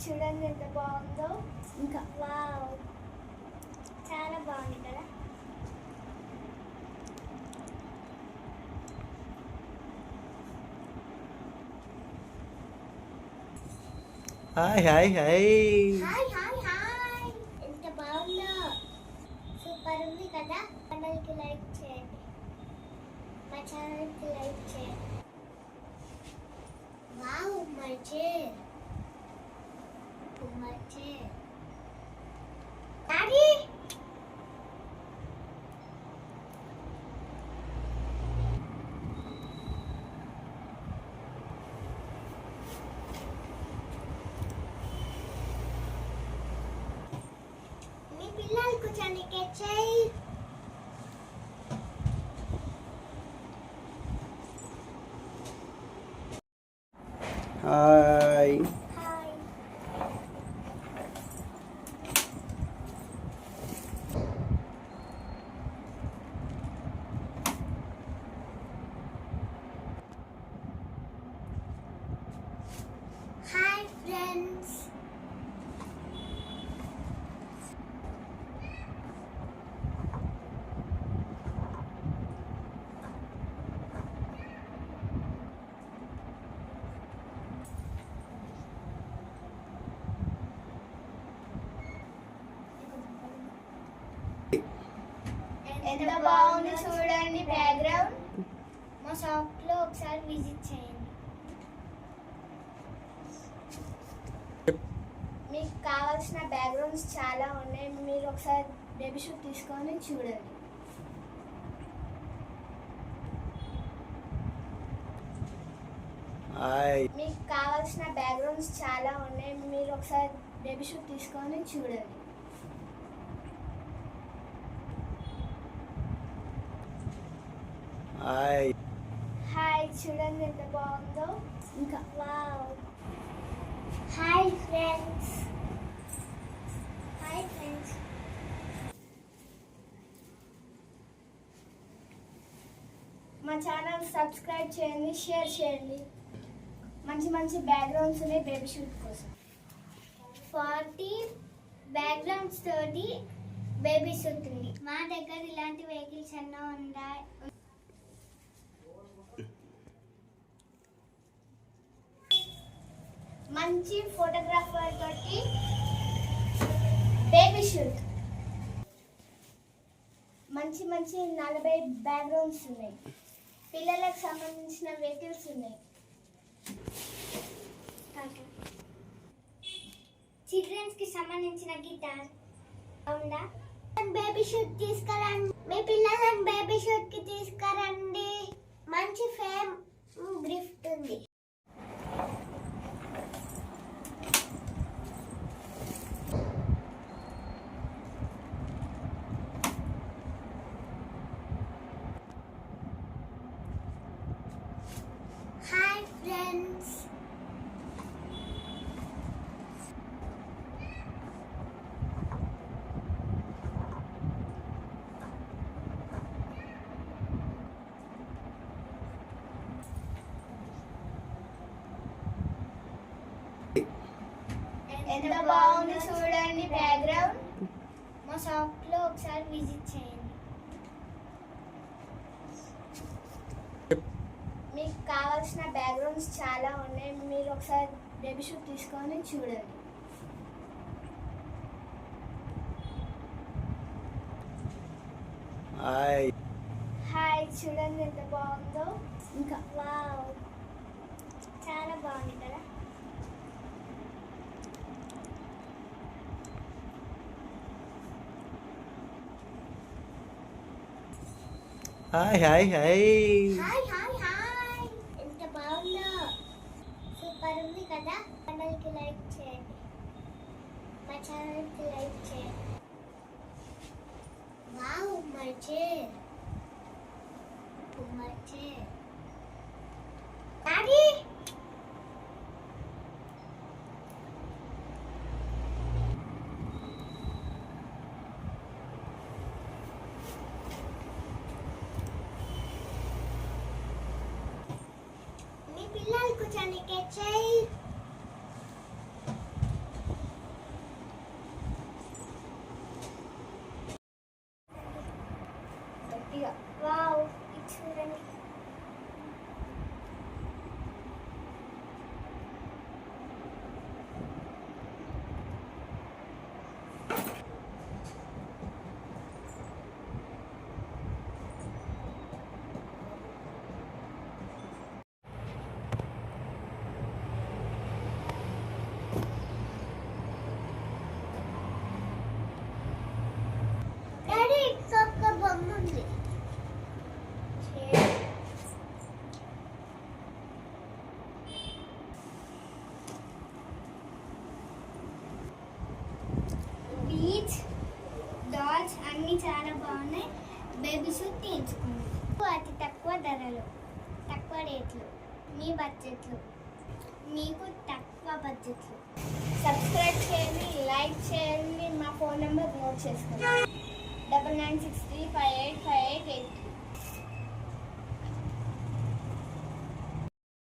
చూడండి ఎంత బాగుందో? ఇంకా. వావ్. చాలా బాగుంది కదా? Hi hi hi hi hi hi ఎంత బాగుందో? సూపర్ ఉంది కదా? ఛానల్కి లైక్ చేయండి. మా ఛానల్కి లైక్ చేయండి. Wow my chair my chair daddy మీ పిల్లలు కూర్చోనికి చేయి హాయ్ హాయ్ హాయ్ ఫ్రెండ్స్ ఎంత బాగుందో చూడండి బ్యాక్గ్రౌండ్. మా షాప్లో ఒకసారి విజిట్ చేయండి. మీకు కావాల్సిన బ్యాక్గ్రౌండ్స్ చాలా ఉన్నాయి. మీరు ఒకసారి బేబీ షూట్ తీసుకొని చూడండి. మీకు కావాల్సిన బ్యాక్గ్రౌండ్స్ చాలా ఉన్నాయి. మీరు ఒకసారి బేబీ షూట్ తీసుకొని చూడండి. హాయ్ హాయ్ చూడండి ఎంత బాగుందో. ఇంకా wow hi friends hi friends మా ఛానల్ సబ్స్క్రైబ్ చేయండి షేర్ చేయండి. మంచి మంచి బ్యాక్గ్రౌండ్స్ ఉన్నాయి బేబీ షూట్ కోసం. ఫార్టీ బ్యాక్గ్రౌండ్స్ తోటి బేబీ షూట్ ఉంది. మా దగ్గర ఇలాంటి వెహికల్స్ ఎన్నో ఉన్నాయి మంచి ఫోటోగ్రాఫర్ తోటి బేబీ షూట్ మంచి మంచి నలభై బ్యాక్గ్రౌండ్స్ ఉన్నాయి. పిల్లలకు సంబంధించిన వెహికల్స్ ఉన్నాయి. చిల్డ్రన్స్కి సంబంధించిన గిటార్ అవునా బేబీ షూట్ తీసుకురండి. మీ పిల్లలను బేబీ షూట్కి తీసుకురండి. మంచి ఫేమ్ గిఫ్ట్ ఉంది హాయ్ ఫ్రెండ్స్ ఎంత బాగుందో చూడండి బ్యాక్గ్రౌండ్. మా షాప్లో ఒకసారి విజిట్ చేయండి. మీకు కావాల్సిన బ్యాక్గ్రౌండ్స్ చాలా ఉన్నాయి. మీరు ఒకసారి బేబీ షూట్ తీసుకొని చూడండి. హాయ్. హాయ్ చూడండి ఎంత బాగుందో. ఇంకా. వావ్. చాలా బాగుంది కదా? Hi hi hi hi hi hi ఎంత బాగుందో సూపర్ ఉంది కదా? ఛానల్కి లైక్ చేయండి. మా ఛానల్కి లైక్ చేయండి. Wow my chair my chair കാണിക്കച്ചേ పిల్లలు అన్నీ చాలా బాగున్నాయి. బేబీ షూట్ తీయించుకుంది అతి తక్కువ ధరలు. తక్కువ రేట్లు. మీ బడ్జెట్లు మీకు తక్కువ బడ్జెట్లు సబ్స్క్రైబ్ చేయండి లైక్ చేయండి. మా ఫోన్ నెంబర్ నోట్ చేసుకోండి. Double nine six three five eight five eight eight